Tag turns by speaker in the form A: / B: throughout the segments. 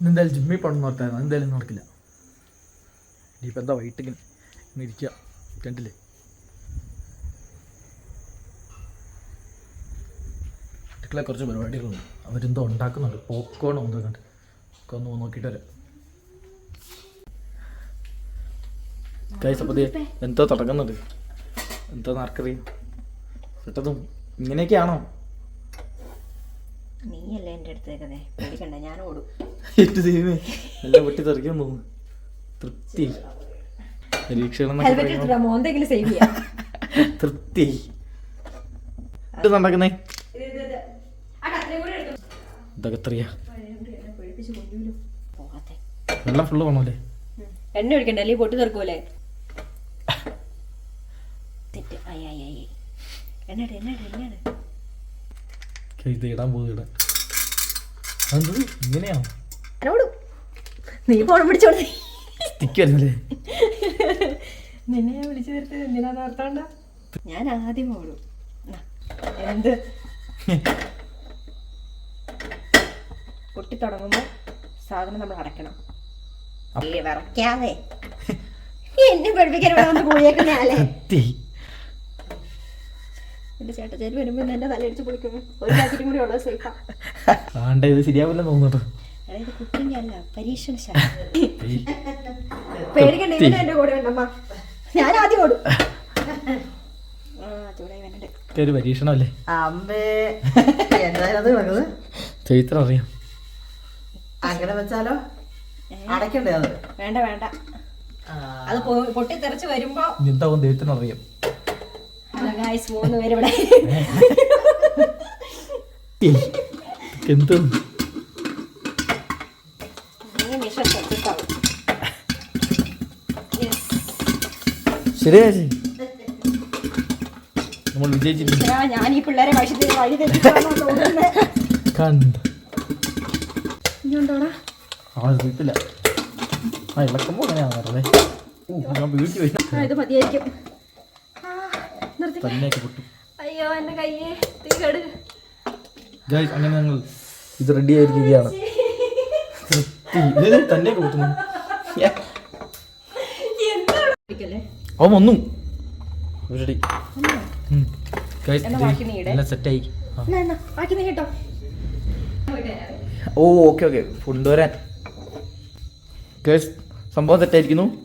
A: എന്തായാലും ജിമ്മിൽ പോകണം ഓർത്തായിരുന്നു. എന്തായാലും നടക്കില്ല ഇനിയിപ്പോൾ എന്താ വൈകിട്ടിങ്ങനെ ഇരിക്കുക കണ്ടില്ലേ? വീട്ടിലെ കുറച്ച് പരിപാടികളുണ്ട്. അവരെന്തോ ഉണ്ടാക്കുന്നുണ്ട്. പോപ്കോൺ എന്തോ കണ്ട്. ഒക്കെ ഒന്ന് നോക്കിയിട്ട് വരാം. കൈസപ്പതി എന്തോ തുടങ്ങുന്നുണ്ട്. എന്തോ നാർക്കറിയും പെട്ടതും ഇങ്ങനെയൊക്കെയാണോ?
B: നീയല്ലേ എന്റെ അടുത്തേക്കതേ പേടിക്കണ്ട ഞാൻ ഓടും.
A: ഏറ്റു ദൈവമേ എല്ലാം വെട്ടി തെറിക്കാൻ പോകും. തൃപ്തി. പരീക്ഷണം
B: ഹെൽമെറ്റ് എടുത്തിട്ട് മോന്തെങ്കിലും സേവ് ചെയ്യാം.
A: തൃപ്തി. ഇത് നടക്കുന്നേ ഇതൊക്കെ എത്രയാ? വെള്ളം ഫുള്ള് വേണമല്ലേ
B: എണ്ണ ഒഴിക്കണ്ട അല്ലെങ്കിൽ പൊട്ടി തെറുക്കൂലേ തെറ്റ്. ആയി ആയി എണ്ണ എണ്ണ എണ്ണ
A: ഇത് ഇടാൻ ഇടാൻ അതെന്ത് ഇങ്ങനെയാണോ
B: നീ ഫോൺ പിടിച്ചോളൂ
A: സ്റ്റിക്കല്ലേ
B: നിന്നെ ഞാൻ വിളിച്ചു വരുത്തത് എന്തിനാ? ഓർത്തോണ്ട ഞാൻ ആദ്യം ഓടും. എന്ത്? പൊട്ടി തുടങ്ങുമ്പോ സാധനം നമ്മൾ അടയ്ക്കണം. ഏ, വിറയ്ക്കാതെ. എന്നെ പഠിപ്പിക്കാൻ ഇവിടെ വന്ന്
A: സത്യ
B: എന്റെ ചേട്ടച്ചേരി വരുമ്പോ എന്നെ തലയടിച്ച് പൊളിക്കും. ഒരു പാക്കറ്റും കൂടി ഉള്ളത് സേഫാ.
A: ആണ്ട ഇത് ശരിയാവില്ല തോന്നുന്നു
B: എടാ, ഇത് കുക്കിംഗ് അല്ല പരീക്ഷണശാല. പേടിക്കണ്ട എന്റെ കൂടെ ഉണ്ടമ്മ ഞാൻ ആദ്യം ഓടും.
A: ഒരു പരീക്ഷണമല്ലേ?
C: അമ്മേ. എന്തായാലും
A: ചരിത്രം അറിയാം.
C: അങ്ങനെ വെച്ചാലോ? അടയ്ക്കണ്ടേ അത്?
B: വേണ്ട വേണ്ട. അത് പൊട്ടിത്തെറിച്ച് വരുമ്പോ
A: എന്താവും
B: ഗായ്സ് മൂന്ന് പേരിവിടെ
A: എന്തും. ശരിയാ ചേച്ചി. നമ്മൾ വിജയിച്ചിട്ടുണ്ട്.
B: ഞാൻ ഈ പിള്ളേരെ വഴിതെറ്റി വഴി
A: കണ്ട. ആ വീട്ടില്ല ആ ഇളക്കുമ്പോൾ അങ്ങനെയാണ് വെറുതെ ഓ ഞാൻ വീട്ടിൽ വരും
B: ആ ഇത് മതിയായിരിക്കും.
A: തന്നെയൊക്കെ പൊട്ടും.
B: അയ്യോ എന്റെ കയ്യേ. തീ കേട്.
A: ഗൈസ് അങ്ങനെ ഞങ്ങൾ ഇത് റെഡി ആയിരിക്കുകയാണ്.
B: തന്നെ
A: അവൻ വന്നു. റെഡി. എല്ലാം സെറ്റായി ഓ ഓക്കെ ഓക്കെ കൊണ്ടുവരാൻ. ഗേസ് സംഭവം തെറ്റായിരിക്കുന്നു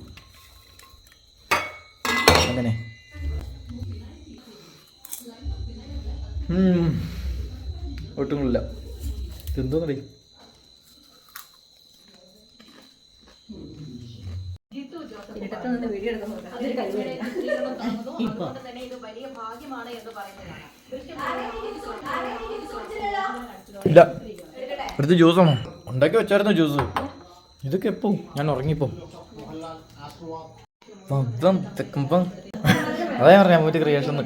A: ഒട്ടും കൊള്ളില്ല
B: കഴിവില്ല
A: ഇല്ല. അടുത്ത് ജ്യൂസാണോ ഉണ്ടാക്കി വെച്ചായിരുന്നു ജ്യൂസ് ഇതൊക്കെ എപ്പോ? ഞാൻ ഉറങ്ങിപ്പോ. അതാ പറഞ്ഞ മറ്റേ ക്രിയേഷൻ